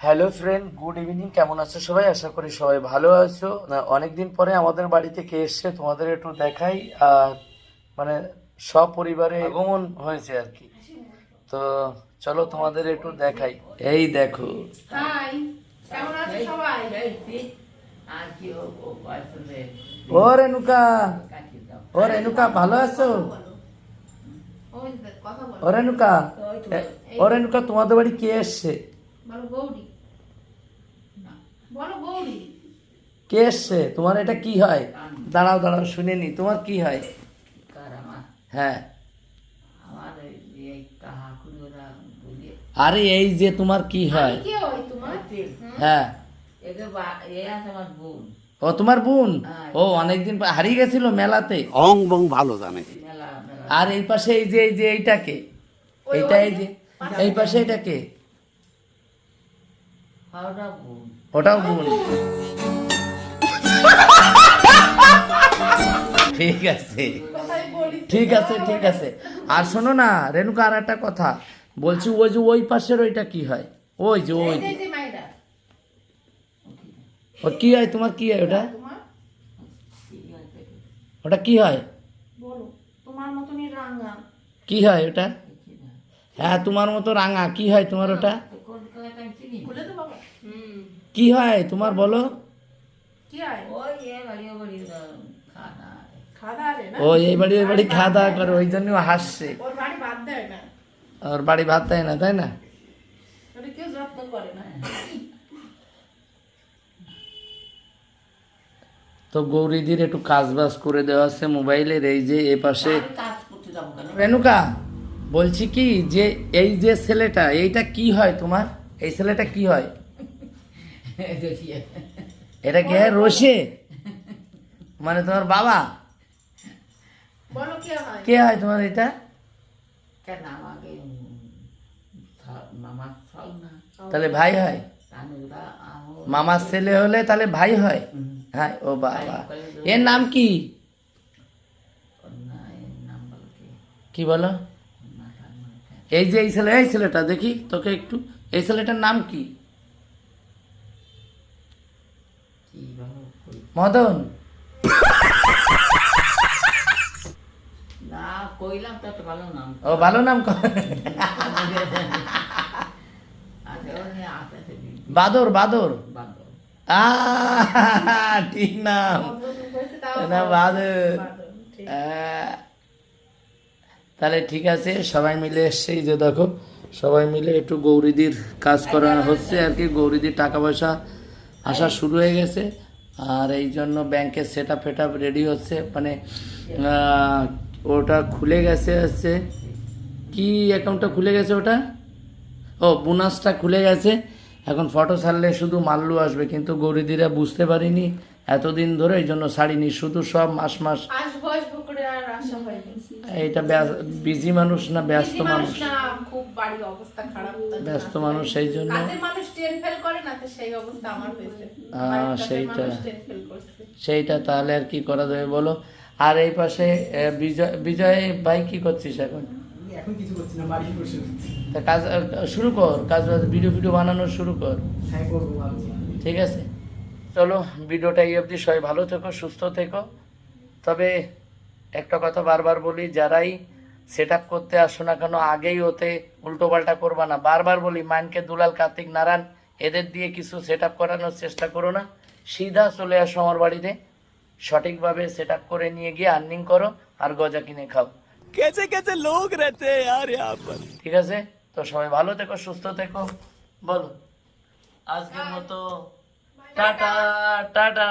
Hello friend good evening কেমন আছো সবাই? আশা করি সবাই ভালো আছো। না অনেকদিন পরে আমাদের বাড়িতে কে এসছে তোমাদের একটু দেখাই। আর মানে সপরিবারে আগমন হয়েছে আর কি। তো চলো তোমাদের একটু দেখাই। এই দেখো। হাই কেমন আছো সবাই? ও রেনুকা ও রেনুকা ভালো আছো? ও রেনুকা ও রেনুকা তোমাদের বাড়ি কে এসছে? কে এসছে? তোমার এটা কি হয়? দাঁড়াও দাঁড়াও শুনে নি। তোমার কি হয়? হ্যাঁ। আরে এই যে তোমার কি হয়? কে ওই তোমার? হ্যাঁ। ও তোমার বোন? ও অনেকদিন পর- হারিয়ে গেছিল মেলাতে? অং বং ভালো জানে। আর এই পাশে এই যে এই যে এইটাকে? এইটা এই যে এই পাশে এটাকে ওটাও বোন ঠিক আছে। ঠিক আছে ঠিক আছে। আর শোনো না রেণুকা আর একটা কথা। বলছি ওই যে ওই পাশের ওইটা কি হয়? ওই যে ওই কি হয়? তোমার কি হয় ওটা? ওটা কি হয়? কি হয় ওটা? হ্যাঁ তোমার মতো রাঙা। কি হয় তোমার ওটা? কি হয় তোমার বলো? হয়? ও এই বাড়ি ওই বাড়ি খাওয়া দাওয়া করে ওই জন্য হাসছে। ওর বাড়ি বাদ দেয় না। ওর বাড়ি ভাত দেয় না তাই না? ওটা কেউ যত্ন করে না। তো গৌরীদির একটু কাজ বাজ করে দেওয়া আছে মোবাইলের এই যে এ পাশে। রেনুকা বলছি কি যে এই যে ছেলেটা এইটা কি হয় তোমার? এই ছেলেটা কি হয়? এটা কি? হয়? রসে মানে তোমার বাবা? বলো কে হয়? কে হয় তোমার এটা? তাহলে ভাই হয়? মামার ছেলে হলে তাহলে ভাই হয়? হ্যাঁ ও বাবা। এর নাম কি? কি? বলো? এই যে এই ছেলে এই ছেলেটা দেখি তোকে একটু। এই ছেলেটার নাম কি? মদন। না কইলাম তো একটা ভালো নাম। ও ভালো নাম আছে বাদর বাদর। আহ, ঠিক নাম না বাদর। তাহলে ঠিক আছে সবাই মিলে এসছে যে দেখো। সবাই মিলে একটু গৌরীদির কাজ করা হচ্ছে আর কি। গৌরীদির টাকা পয়সা আসা শুরু হয়ে গেছে। আর এই জন্য ব্যাংকের সেট আপ ফেট রেডি হচ্ছে। মানে ওটা খুলে গেছে হচ্ছে। কি অ্যাকাউন্টটা খুলে গেছে ওটা? ও, বোনাসটা খুলে গেছে। এখন ফটো ছাড়লে শুধু মাল্লু আসবে, কিন্তু গৌরীদিরা বুঝতে পারিনি এতদিন ধরে এই জন্য ছাড়িনি শুধু সব মাস মাস এইটা বিজি মানুষ না ব্যস্ত মানুষ না খুব বাড়ির অবস্থা খারাপ তার জন্য। ব্যস্ত মানুষ সেই জন্য। কাজের মানুষ টেন ফেল করে না তো সেই অবস্থা আমার হয়েছে। আহ, বাড়ির কাজের সেইটা। মানুষ টেন ফেল করছে। সেইটা তাহলে আর কি করা যাবে বলো? আর এই পাশে বিজয় বিজয় ভাই কি করছিস এখন? এখন কিছু করছি না বাড়ি বসে তা কাজ শুরু কর কাজ বাজ ভিডিও ভিডিও বানানো শুরু কর। হ্যাঁ করব ঠিক আছে? চলো ভিডিওটা এই অবধি সবাই ভালো থেকো সুস্থ থেকো। তবে একটা কথা বারবার বলি যারাই সেট করতে আসো না কেন আগেই ওতে উল্টোপাল্টা করবা না। বারবার বলি মাইনকে দুলাল কার্তিক নারায়ণ এদের দিয়ে কিছু সেট করানোর চেষ্টা করো না। সিধা চলে আসো আমার বাড়িতে সঠিকভাবে সেট করে নিয়ে গিয়ে আর্নিং করো আর গজা কিনে খাও। কেসে কেসে লোক রেতে আর ঠিক আছে? তো সবাই ভালো থেকো সুস্থ থেকো। বলো আজকের মতো টাটা টাটা।